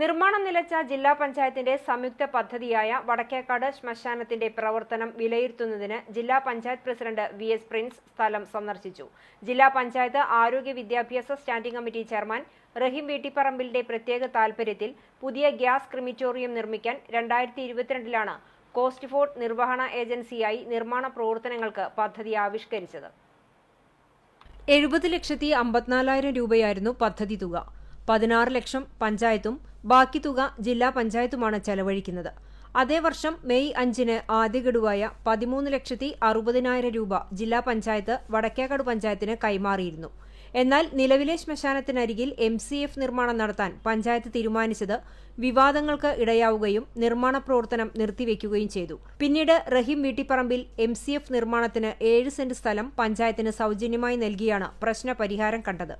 നിർമ്മാണം നിലച്ച ജില്ലാ പഞ്ചായത്തിന്റെ സംയുക്ത പദ്ധതിയായ വടക്കേക്കാട് ശ്മശാനത്തിന്റെ പ്രവർത്തനം വിലയിരുത്തുന്നതിന് ജില്ലാ panchayat president V S Prince സ്ഥലം സന്ദർശിച്ചു. ജില്ലാ പഞ്ചായത്ത് ആരോഗ്യ വിദ്യാഭ്യാസ സ്റ്റാൻഡിംഗ് കമ്മിറ്റി ചെയർമാൻ റഹീം വീട്ടിപ്പറമ്പിലിന്റെ പ്രത്യേക താൽപര്യത്തിൽ പുതിയ ഗ്യാസ് ക്രിമിറ്റോറിയം നിർമ്മിക്കാൻ രണ്ടായിരത്തി ഇരുപത്തിരണ്ടിലാണ് കോസ്റ്റ്ഫോർഡ് നിർവഹണ ഏജൻസിയായി നിർമ്മാണ പ്രവർത്തനങ്ങൾക്ക് പദ്ധതി ആവിഷ്കരിച്ചത്. എഴുപത് ലക്ഷത്തി അമ്പത്തിനാലായിരം രൂപയായിരുന്നു പദ്ധതി തുക. പതിനാറ് ലക്ഷം പഞ്ചായത്തും ബാക്കി തുക ജില്ലാ പഞ്ചായത്തുമാണ് ചെലവഴിക്കുന്നത്. അതേ വർഷം മെയ് അഞ്ചിന് ആദ്യ ഗഡുവായ പതിമൂന്ന് ലക്ഷത്തി അറുപതിനായിരം രൂപ ജില്ലാ പഞ്ചായത്ത് വടക്കേക്കാട് പഞ്ചായത്തിന് കൈമാറിയിരുന്നു. എന്നാൽ നിലവിലെ ശ്മശാനത്തിനരികിൽ എം സി എഫ് നിർമ്മാണം നടത്താൻ പഞ്ചായത്ത് തീരുമാനിച്ചത് വിവാദങ്ങൾക്ക് ഇടയാവുകയും നിർമ്മാണ പ്രവർത്തനം നിർത്തിവെക്കുകയും ചെയ്തു. പിന്നീട് Rahim Veettipparambil M C F നിർമ്മാണത്തിന് ഏഴ് സെന്റ് സ്ഥലം പഞ്ചായത്തിന് സൗജന്യമായി നൽകിയാണ് പ്രശ്നപരിഹാരം കണ്ടത്.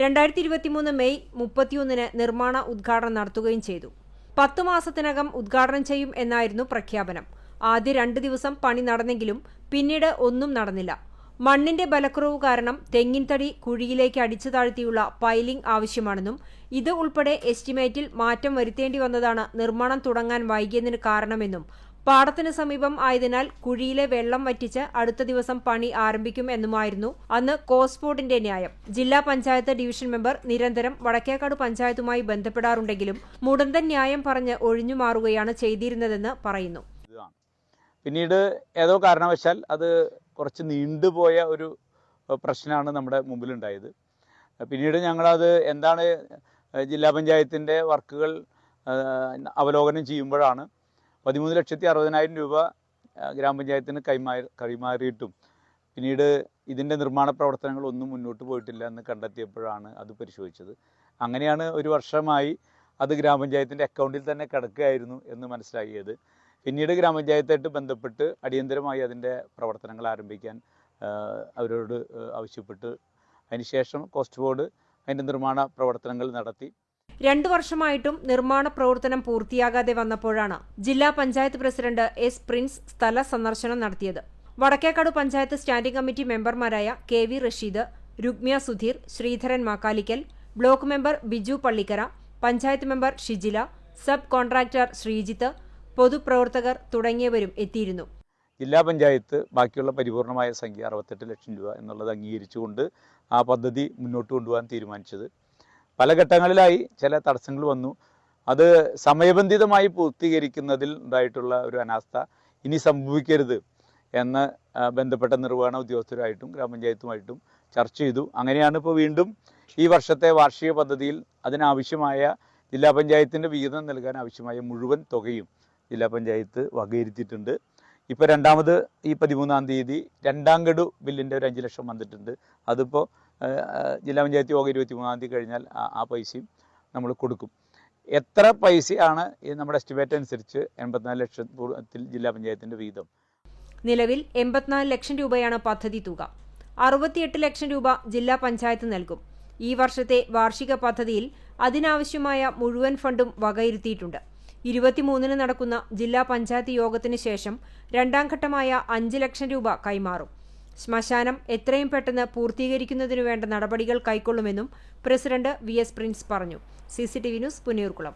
രണ്ടായിരത്തി ഇരുപത്തിമൂന്ന് മെയ് മുപ്പത്തിയൊന്നിന് നിർമ്മാണ ഉദ്ഘാടനം നടത്തുകയും ചെയ്തു. പത്തു മാസത്തിനകം ഉദ്ഘാടനം ചെയ്യും എന്നായിരുന്നു പ്രഖ്യാപനം. ആദ്യ രണ്ട് ദിവസം പണി നടന്നെങ്കിലും പിന്നീട് ഒന്നും നടന്നില്ല. മണ്ണിന്റെ ബലക്കുറവ് കാരണം തെങ്ങിൻ തടി കുഴിയിലേക്ക് അടിച്ചു താഴ്ത്തിയുള്ള പൈലിംഗ് ആവശ്യമാണെന്നും ഇത് ഉൾപ്പെടെ എസ്റ്റിമേറ്റിൽ മാറ്റം വരുത്തേണ്ടി വന്നതാണ് നിർമ്മാണം തുടങ്ങാൻ വൈകിയതിന് കാരണമെന്നും പാടത്തിന് സമീപം ആയതിനാൽ കുഴിയിലെ വെള്ളം വറ്റിച്ച് അടുത്ത ദിവസം പണി ആരംഭിക്കും എന്നുമായിരുന്നു അന്ന് കോസ്പോർട്ടിന്റെ ന്യായം. ജില്ലാ പഞ്ചായത്ത് ഡിവിഷൻ മെമ്പർ നിരന്തരം വടക്കേക്കാട് പഞ്ചായത്തുമായി ബന്ധപ്പെടാറുണ്ടെങ്കിലും മുടന്തൻ ന്യായം പറഞ്ഞ് ഒഴിഞ്ഞുമാറുകയാണ് ചെയ്തിരുന്നതെന്ന് പറയുന്നു. പിന്നീട് ഏതോ കാരണവശാൽ അത് കുറച്ച് നീണ്ടുപോയ ഒരു പ്രശ്നമാണ് നമ്മുടെ മുമ്പിലുണ്ടായത്. പിന്നീട് ഞങ്ങളത് എന്താണ് ജില്ലാ പഞ്ചായത്തിന്റെ വർക്കുകൾ അവലോകനം ചെയ്യുമ്പോഴാണ് പതിമൂന്ന് ലക്ഷത്തി അറുപതിനായിരം രൂപ ഗ്രാമപഞ്ചായത്തിന് കൈമാറി കൈമാറിയിട്ടും. പിന്നീട് ഇതിന്റെ നിർമ്മാണ പ്രവർത്തനങ്ങൾ ഒന്നും മുന്നോട്ട് പോയിട്ടില്ല എന്ന് കണ്ടെത്തിയപ്പോഴാണ് അത് പരിശോധിച്ചത്. അങ്ങനെയാണ് ഒരു വർഷമായി അത് ഗ്രാമപഞ്ചായത്തിന്റെ അക്കൗണ്ടിൽ തന്നെ കിടക്കുകയായിരുന്നു എന്ന് മനസ്സിലാക്കിയത്. പിന്നീട് ഗ്രാമപഞ്ചായത്തായിട്ട് ബന്ധപ്പെട്ട് അടിയന്തരമായി അതിന്റെ പ്രവർത്തനങ്ങൾ ആരംഭിക്കാൻ അവരോട് ആവശ്യപ്പെട്ട്. അതിനുശേഷം കോസ്റ്റ് ബോർഡ് അതിന്റെ നിർമ്മാണ പ്രവർത്തനങ്ങൾ നടത്തി. രണ്ടു വർഷമായിട്ടും നിർമ്മാണ പ്രവർത്തനം പൂർത്തിയാകാതെ വന്നപ്പോഴാണ് ജില്ലാ പഞ്ചായത്ത് പ്രസിഡന്റ് എസ് പ്രിൻസ് സ്ഥല സന്ദർശനം നടത്തിയത്. വടക്കേക്കാട് പഞ്ചായത്ത് സ്റ്റാൻഡിംഗ് കമ്മിറ്റി മെമ്പർമാരായ K V Rasheed Rugmya Sudheer Sreedharan Makkalikkal block member Biju Pallikkara panchayat member Shijila sub contractor Sreejith പൊതുപ്രവർത്തകർ തുടങ്ങിയവരും എത്തിയിരുന്നു. ജില്ലാ പഞ്ചായത്ത് ബാക്കിയുള്ള പരിപൂർണമായ സംഖ്യ അറുപത്തെട്ട് ലക്ഷം രൂപ എന്നുള്ളത് അംഗീകരിച്ചുകൊണ്ട് ആ പദ്ധതി മുന്നോട്ട് കൊണ്ടുപോകാൻ തീരുമാനിച്ചത്. പല ഘട്ടങ്ങളിലായി ചില തടസ്സങ്ങൾ വന്നു. അത് സമയബന്ധിതമായി പൂർത്തീകരിക്കുന്നതിൽ ഉണ്ടായിട്ടുള്ള ഒരു അനാസ്ഥ ഇനി സംഭവിക്കരുത് എന്ന് ബന്ധപ്പെട്ട നിർവഹണ ഉദ്യോഗസ്ഥരുമായിട്ടും ഗ്രാമപഞ്ചായത്തുമായിട്ടും ചർച്ച ചെയ്തു. അങ്ങനെയാണ് ഇപ്പോൾ വീണ്ടും ഈ വർഷത്തെ വാർഷിക പദ്ധതിയിൽ അതിനാവശ്യമായ ജില്ലാ പഞ്ചായത്തിന്റെ വിഹിതം നൽകാൻ ആവശ്യമായ മുഴുവൻ തുകയും ജില്ലാ പഞ്ചായത്ത് വകയിരുത്തിയിട്ടുണ്ട്. ഇപ്പോൾ രണ്ടാമത് ഈ പതിമൂന്നാം തീയതി രണ്ടാം ഗഡു ബില്ലിന്റെ ഒരു അഞ്ച് ലക്ഷം വന്നിട്ടുണ്ട്. അതിപ്പോൾ ജില്ലാ പഞ്ചായത്ത് യോഗ ഇരുപത്തി മൂന്നാം തീയതി കഴിഞ്ഞാൽ ആ പൈസയും നമ്മൾ കൊടുക്കും. എത്ര പൈസയാണ് നമ്മുടെ എസ്റ്റിമേറ്റ് അനുസരിച്ച് എൺപത്തിനാല് ലക്ഷത്തിൽ ജില്ലാ പഞ്ചായത്തിന്റെ വീതം? നിലവിൽ എൺപത്തിനാല് ലക്ഷം രൂപയാണ് പദ്ധതി തുക. അറുപത്തിയെട്ട് ലക്ഷം രൂപ ജില്ലാ പഞ്ചായത്ത് നൽകും. ഈ വർഷത്തെ വാർഷിക പദ്ധതിയിൽ അതിനാവശ്യമായ മുഴുവൻ ഫണ്ടും വകയിരുത്തിയിട്ടുണ്ട്. ഇരുപത്തിമൂന്നിന് നടക്കുന്ന ജില്ലാ പഞ്ചായത്ത് യോഗത്തിന് ശേഷം രണ്ടാം ഘട്ടമായ അഞ്ച് ലക്ഷം രൂപ കൈമാറും. ശ്മശാനം എത്രയും പെട്ടെന്ന് പൂർത്തീകരിക്കുന്നതിനു വേണ്ട നടപടികൾ കൈക്കൊള്ളുമെന്നും പ്രസിഡന്റ് വി എസ് പ്രിൻസ് പറഞ്ഞു. C C T V news Punnayurkulam